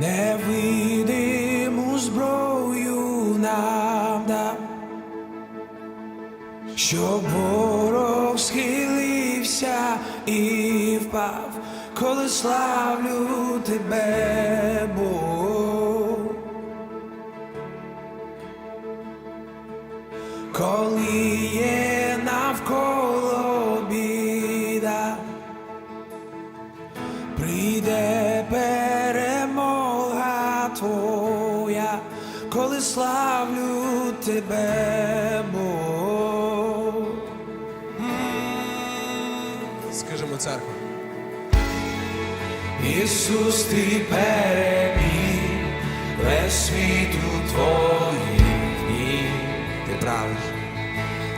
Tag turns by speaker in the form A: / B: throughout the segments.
A: невидиму зброю нам дав, щоб ворог схилився і впав, коли славлю тебе, Бог. коли є навколо біда, прийде. прославлю тебе, Бог.
B: Скажемо церква.
A: Ісус, ти переміг весь світ у твоїх дні. Ти правиш,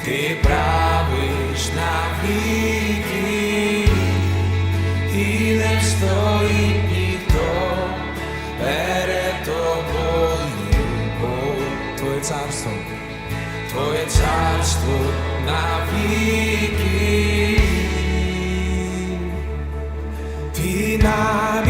A: ти правиш на навіки, і не стоїть ніхто перед Twoje carstwo, Twoje carstwo na wieki. Ty nami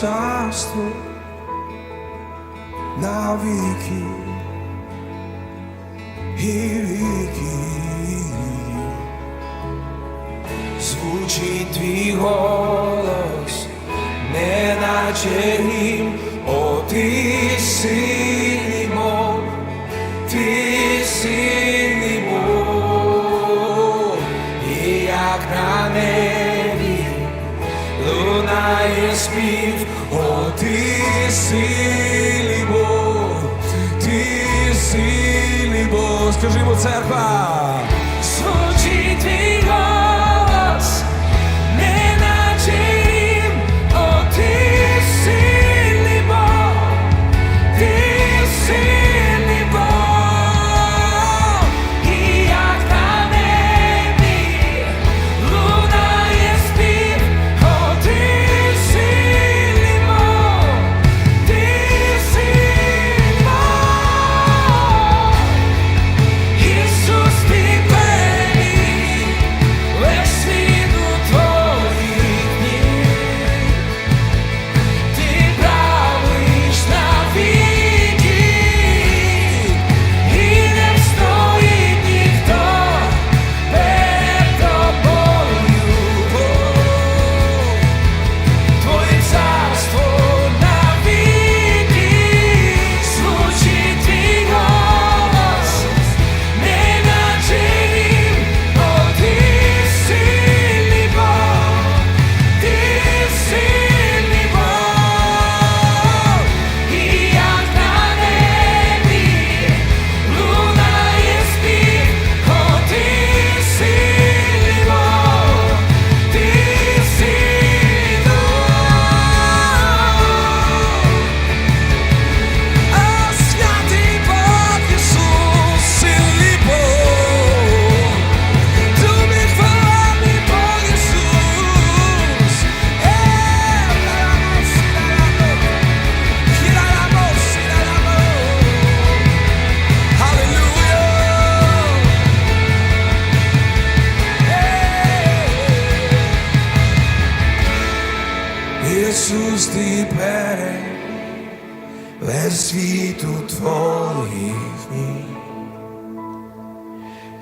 A: царство навіки і віки, звучить твій голос, неначе гімн, о ти син. лунає спів, о ти сильний Бог, ти сильний Бог, скажімо, церква. Без світу твоїх ніг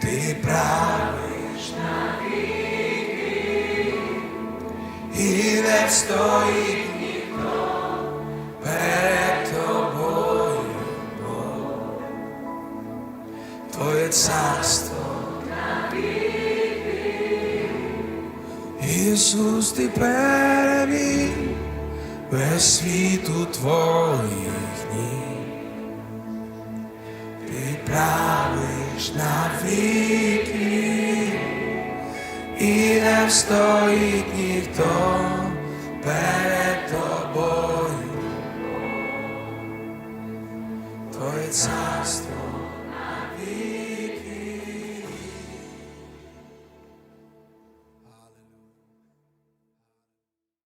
A: ти правиш на віки, і не стоїть ніхто перед тобою, Бог. твоє царство на віки, Ісус ти переміг без світу твоїх ніг ти правиш навіки, і не встоїть ніхто перед тобою, Твоє царство.